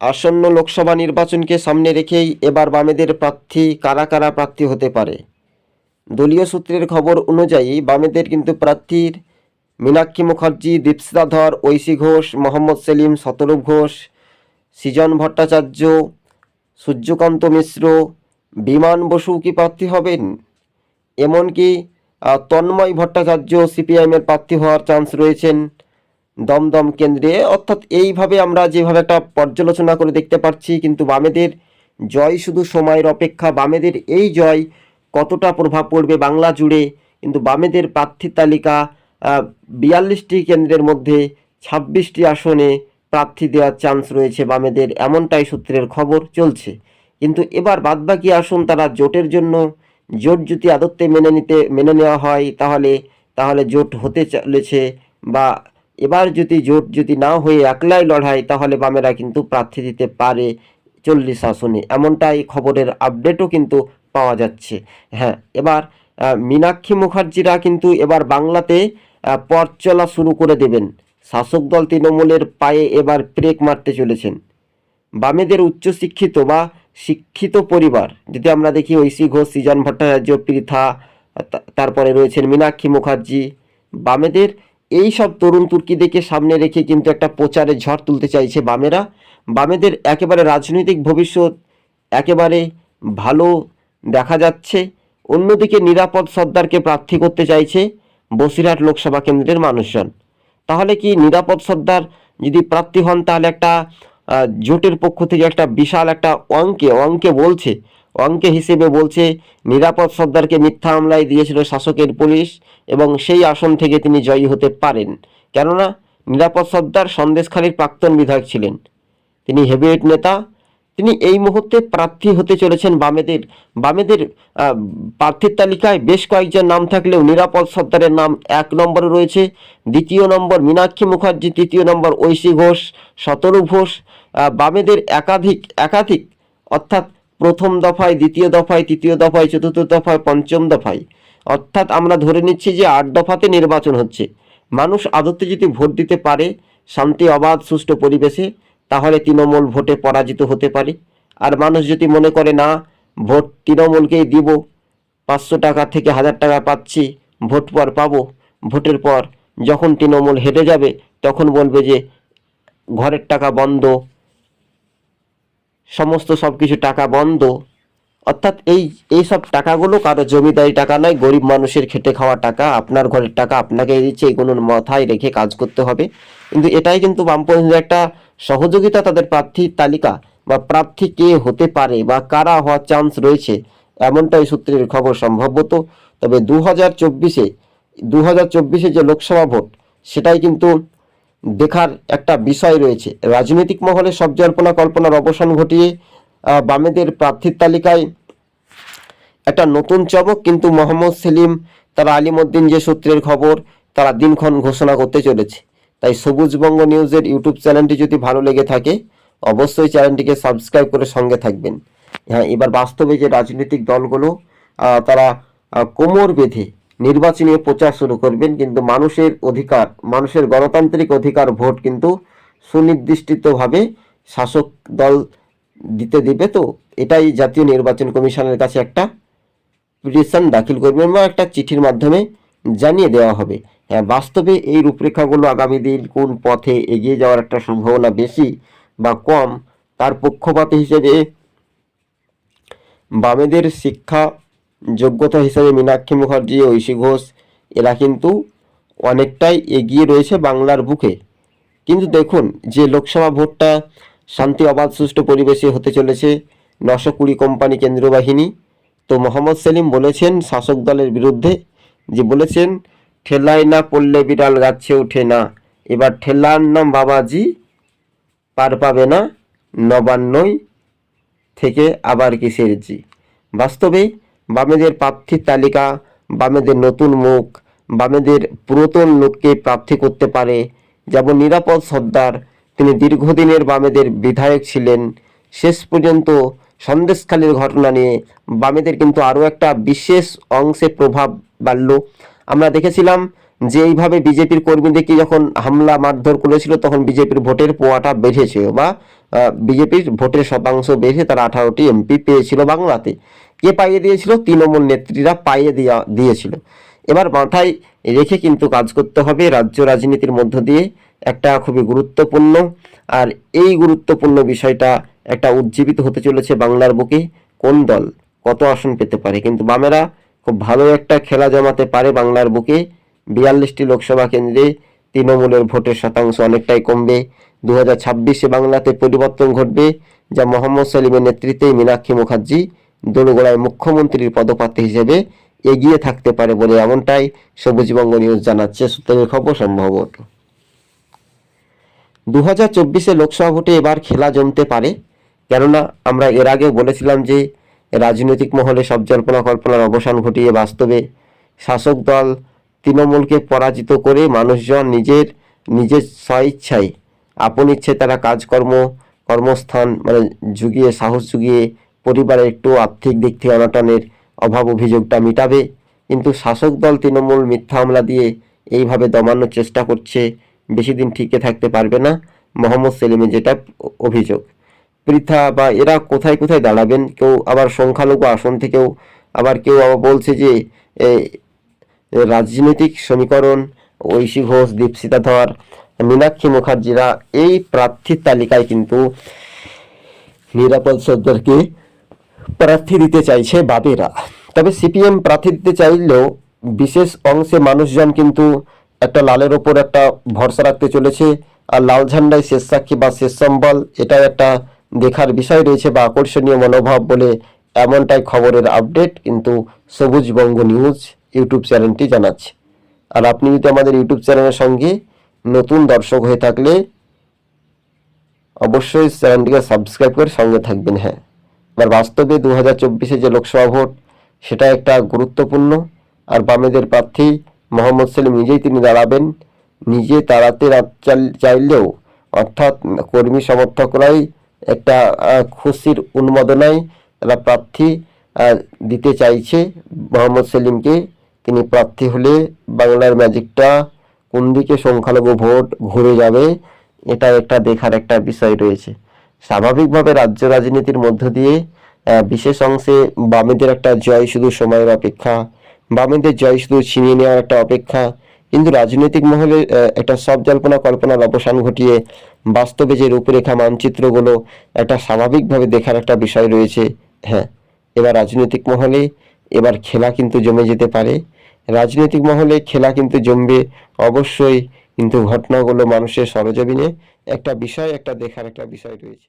আসন্ন লোকসভা নির্বাচনকে সামনে রেখেই এবার বামেদের প্রার্থী কারা কারা প্রার্থী হতে পারে? দলীয় সূত্রের খবর অনুযায়ী বামেদের কিন্তু প্রার্থীর মীনাক্ষী মুখার্জি দীপশিতা ধর, ঐশী ঘোষ, মোহাম্মদ সেলিম, শতরূপ ঘোষ, সৃজন ভট্টাচার্য, সূর্যকান্ত মিশ্র, বিমান বসু কি প্রার্থী হবেন? এমনকি তন্ময় ভট্টাচার্য, সিপিআইএমের প্রার্থী হওয়ার চান্স রয়েছেন দমদম কেন্দ্রে। অর্থাৎ এইভাবে আমরা যেভাবে একটা পর্যালোচনা করে দেখতে পাচ্ছি, কিন্তু বামেদের জয় শুধু সময়ের অপেক্ষা, বামেদের এই জয় কতটা প্রভাব পড়বে বাংলা জুড়ে? কিন্তু বামেদের প্রার্থী তালিকা বিয়াল্লিশটি কেন্দ্রের মধ্যে ছাব্বিশটি আসনে প্রার্থী দেওয়ার চান্স রয়েছে বামেদের, এমনটাই সূত্রের খবর চলছে। কিন্তু এবার বাদবাকি আসন তারা জোটের জন্য, জোট যদি আদত্তে মেনে নিতে, মেনে নেওয়া হয়, তাহলে তাহলে জোট হতে চলেছে বা এবার যদি জোট যদি না হয়ে একলাই লড়াই, তাহলে বামেরা কিন্তু প্রার্থী দিতে পারে চল্লিশ আসনে। এমনটাই খবরের আপডেটও কিন্তু পাওয়া যাচ্ছে। হ্যাঁ এবার মীনাক্ষী মুখার্জিরা কিন্তু এবার বাংলাতে পথ চলা শুরু করে দেবেন। শাসক দল তৃণমূলের পায়ে এবার ব্রেক মারতে চলেছেন। বামেদের উচ্চশিক্ষিত বা শিক্ষিত পরিবার, যদি আমরা দেখি ঐশী ঘোষ, সৃজন ভট্টাচার্য, পৃথা তারপরে রয়েছেন মীনাক্ষী মুখার্জি। বামেদের এই সব তরুণ তুর্কিদেরকে সামনে রেখে কিন্তু একটা প্রচারে ঝড় তুলতে চাইছে বামেরা। বামেদের একেবারে রাজনৈতিক ভবিষ্যৎ একেবারে ভালো দেখা যাচ্ছে। অন্যদিকে নিরাপদ সর্দারকে প্রার্থী করতে চাইছে বসিরহাট লোকসভা কেন্দ্রের মানুষজন। তাহলে কি নিরাপদ সর্দার যদি প্রার্থী হন তাহলে একটা জোটের পক্ষ থেকে একটা বিশাল একটা অঙ্কে অঙ্কে বলছে অঙ্কে হিসেবে বলছে, নিরাপদ সর্দারকে মিথ্যা হামলায় দিয়েছিল শাসকের পুলিশ এবং সেই আসন থেকে তিনি জয়ী হতে পারেন। কেননা, নিরাপদ সর্দার সন্দেশখালীর প্রাক্তন বিধায়ক ছিলেন। তিনি হেভিওয়েট নেতা। তিনি এই মুহূর্তে প্রার্থী হতে চলেছেন বামেদের। বামেদের প্রার্থীর তালিকায় বেশ কয়েকজন নাম থাকলেও নিরাপদ সর্দারের নাম এক নম্বরে রয়েছে। দ্বিতীয় নম্বর মীনাক্ষী মুখার্জি, তৃতীয় নম্বর ঐশী ঘোষ, শতরূপ ঘোষ। বামেদের একাধিক একাধিক, অর্থাৎ প্রথম দফায়, দ্বিতীয় দফায়, তৃতীয় দফায়, চতুর্থ দফায়, পঞ্চম দফায়। অর্থাৎ আমরা ধরে নিচ্ছি যে আট দফাতে নির্বাচন হচ্ছে। মানুষ আদতে যদি ভোট দিতে পারে, শান্তি, অবাধ, সুষ্ঠু পরিবেশে, তাহলে তৃণমূল ভোটে পরাজিত হতে পারে। আর মানুষ যদি মনে করে, না, ভোট তৃণমূলকেই দিব, পাঁচশো টাকা থেকে হাজার টাকা পাচ্ছি, ভোট পর পাবো। ভোটের পর যখন তৃণমূল হেঁটে যাবে, তখন বলবে যে, ঘরের টাকা বন্ধ সমস্ত সব কিছু টাকা বন্ধ। অর্থাৎ এই এই সব টাকাগুলো কারও জমিদারি টাকা নয়, গরিব মানুষের খেটে খাওয়া টাকা, আপনার ঘরের টাকা আপনাকে দিচ্ছে এগুলো মাথায় রেখে কাজ করতে হবে। কিন্তু এটাই কিন্তু বামপন্থীদের একটা সহযোগিতা তাদের প্রার্থীর তালিকা বা প্রার্থী কে হতে পারে বা কারা হওয়ার চান্স রয়েছে, এমনটাই সূত্রের খবর সম্ভবত। তবে দু হাজার চব্বিশে দু হাজার চব্বিশে যে লোকসভা ভোট, সেটাই কিন্তু দেখার একটা বিষয় রয়েছে। রাজনৈতিক মহলে সব জল্পনা কল্পনার অবসান ঘটিয়ে বামেদের প্রার্থীর তালিকায় একটা নতুন চমক, কিন্তু মোহাম্মদ সেলিম, তারা আলিমুদ্দিন যে সূত্রের খবর, তারা দিনক্ষণ ঘোষণা করতে চলেছে। তাই সবুজবঙ্গ নিউজের ইউটিউব চ্যানেলটি যদি ভালো লেগে থাকে, অবশ্যই চ্যানেলটিকে সাবস্ক্রাইব করে সঙ্গে থাকবেন। হ্যাঁ এবার বাস্তবে যে রাজনৈতিক দলগুলো তারা কোমর বেঁধে নির্বাচনী প্রচার শুরু করবেন, কিন্তু মানুষের অধিকার, মানুষের গণতান্ত্রিক অধিকার ভোট কিন্তু সুনির্দিষ্টভাবে শাসক দল দিতে দিবে। তো এটাই জাতীয় নির্বাচন কমিশনের কাছে একটা পিটিশন দাখিল করবেন বা একটা চিঠির মাধ্যমে জানিয়ে দেওয়া হবে। হ্যাঁ বাস্তবে এই রূপরেখাগুলো আগামী দিন কোন পথে এগিয়ে যাওয়ার একটা সম্ভাবনা বেশি বা কম, তার পক্ষপাত হিসেবে বামেদের শিক্ষা যোগ্যতা হিসেবে মীনাক্ষী মুখার্জি ঐশী ঘোষ, এরা কিন্তু অনেকটাই এগিয়ে রয়েছে বাংলার বুকে। কিন্তু দেখুন, যে লোকসভা ভোটটা শান্তি অবাধ সুষ্ঠু পরিবেশে হতে চলেছে নশো কুড়ি কোম্পানি কেন্দ্রীয় বাহিনী, তো মোহাম্মদ সেলিম বলেছেন শাসক দলের বিরুদ্ধে যে বলেছেন, ঠেলায় না পড়লে বিড়াল গাছে ওঠে না। এবার ঠেলার নাম বাবাজি, পার পাবে না নবান্নই থেকে আবার কিসের জি বাস্তবে বামেদের প্রার্থীর তালিকা, বামেদের নতুন মুখ, বামেদের পুরাতন লোককে প্রার্থী করতে পারে। যেমন নিরাপদ সর্দার, তিনি দীর্ঘদিনের বামেদের বিধায়ক ছিলেন। শেষ পর্যন্ত সন্দেশখালীর ঘটনা নিয়ে বামেদের কিন্তু আরও একটা বিশেষ অংশে প্রভাব বাড়ল। আমরা দেখেছিলাম যে এইভাবে বিজেপির কর্মীদেরকে যখন হামলা মারধর করেছিল, তখন বিজেপির ভোটের পোয়াটা বেড়েছে বা বিজেপির ভোটের শতাংশ বেড়ে তারা আঠারোটি এমপি পেয়েছিল বাংলাতে। কে পাইয়ে দিয়েছিল? তৃণমূল নেত্রীরা পাইয়ে দেওয়া দিয়েছিল। এবার মাথায় রেখে কিন্তু কাজ করতে হবে রাজ্য রাজনীতির মধ্য দিয়ে। একটা খুবই গুরুত্বপূর্ণ আর এই গুরুত্বপূর্ণ বিষয়টা একটা উজ্জীবিত হতে চলেছে বাংলার বুকে। কোন দল কত আসন পেতে পারে? কিন্তু বামেরা খুব ভালো একটা খেলা জমাতে পারে বাংলার বুকে। বিয়াল্লিশটি লোকসভা কেন্দ্রে তৃণমূলের ভোটের শতাংশ অনেকটাই কমবে। দু হাজার ছাব্বিশে বাংলাতে পরিবর্তন ঘটবে, যা মোহাম্মদ সালিমের নেতৃত্বে মীনাক্ষী মুখার্জি দোরগোড়ায় মুখ্যমন্ত্রীর পদপ্রার্থী হিসেবে এগিয়ে থাকতে পারে বলে এমনটাই সবুজবঙ্গ নিউজ জানাচ্ছে সূত্রের খবর সম্ভবত। দু হাজার চব্বিশে লোকসভা ভোটে এবার খেলা জমতে পারে, কেননা আমরা এর আগেও বলেছিলাম যে রাজনৈতিক মহলে সব জল্পনা কল্পনার অবসান ঘটিয়ে বাস্তবে শাসক দল তৃণমূলকে পরাজিত করে মানুষজন নিজের নিজের স্বইচ্ছায়, আপন ইচ্ছে তারা কাজকর্ম, কর্মস্থান মানে জুগিয়ে, সাহস জুগিয়ে পরিবারের একটু আর্থিক দিক থেকে অনটনের অভাব অভিযোগটা মিটাবে। কিন্তু শাসক দল তৃণমূল মিথ্যা হামলা দিয়ে এইভাবে দমানোর চেষ্টা করছে, বেশি দিন টিকে থাকতে পারবে না মোহাম্মদ সেলিমের যেটা অভিযোগ। পৃথা বা এরা কোথায় কোথায় দাঁড়াবেন? কেউ আবার সংখ্যালঘু আসন থেকেও আবার কেউ আবার বলছে যে রাজনৈতিক সমীকরণ, ঐশী ঘোষ দীপশিতা ধর মীনাক্ষী মুখার্জিরা এই প্রার্থীর তালিকায় কিন্তু নিরাপদ সর্দারকে প্রার্থী দিতে চাইছে বাবেরা তবে সিপিএম প্রার্থী দিতে চাইলেও বিশেষ অংশে মানুষজন কিন্তু একটা লালের ওপর একটা ভরসা রাখতে চলেছে। আর লাল ঝান্ডায় শেষ সাক্ষী বা শেষ সম্বল, এটাও একটা দেখার বিষয় রয়েছে বা আকর্ষণীয় মনোভাব বলে এমনটাই খবরের আপডেট। কিন্তু সবুজ বঙ্গ নিউজ ইউটিউব চ্যানেলটি জানাচ্ছে। আর আপনি যদি আমাদের ইউটিউব চ্যানেলের সঙ্গে নতুন দর্শক হয়ে থাকলে অবশ্যই চ্যানেলটিকে সাবস্ক্রাইব করে সঙ্গে থাকবেন হ্যাঁ। এবার বাস্তবে দু হাজার চব্বিশে যে লোকসভা ভোট, সেটা একটা গুরুত্বপূর্ণ। আর বামেদের প্রার্থী মোহাম্মদ সেলিম নিজেই তিনি দাঁড়াবেন। নিজে দাঁড়াতে না- চাইলেও অর্থাৎ কর্মী সমর্থকরাই একটা খুশির উন্মাদনায় তারা প্রার্থী দিতে চাইছে। মোহাম্মদ সেলিমকে তিনি প্রার্থী হলে বাংলার ম্যাজিকটা কোন দিকে সংখ্যালঘু ভোট ঘুরে যাবে, এটা একটা দেখার একটা বিষয় রয়েছে। স্বাভাবিকভাবে রাজ্য রাজনীতির মধ্য দিয়ে বিশেষ অংশে বামেদের একটা জয় শুধু সময়ের অপেক্ষা, বামেদের জয় শুধু ছিনিয়ে নেওয়ার একটা অপেক্ষা। কিন্তু রাজনৈতিক মহলে একটা সব জল্পনা কল্পনার অবসান ঘটিয়ে বাস্তবে যে রূপরেখা মানচিত্রগুলো একটা স্বাভাবিকভাবে দেখার একটা বিষয় রয়েছে। হ্যাঁ এবার রাজনৈতিক মহলে এবার খেলা কিন্তু জমে যেতে পারে। রাজনৈতিক মহলে খেলা কিন্তু জমবে অবশ্যই। কিন্তু ঘটনাগুলো মানুষের সরজমিনে একটা বিষয় একটা দেখার একটা বিষয় রয়েছে।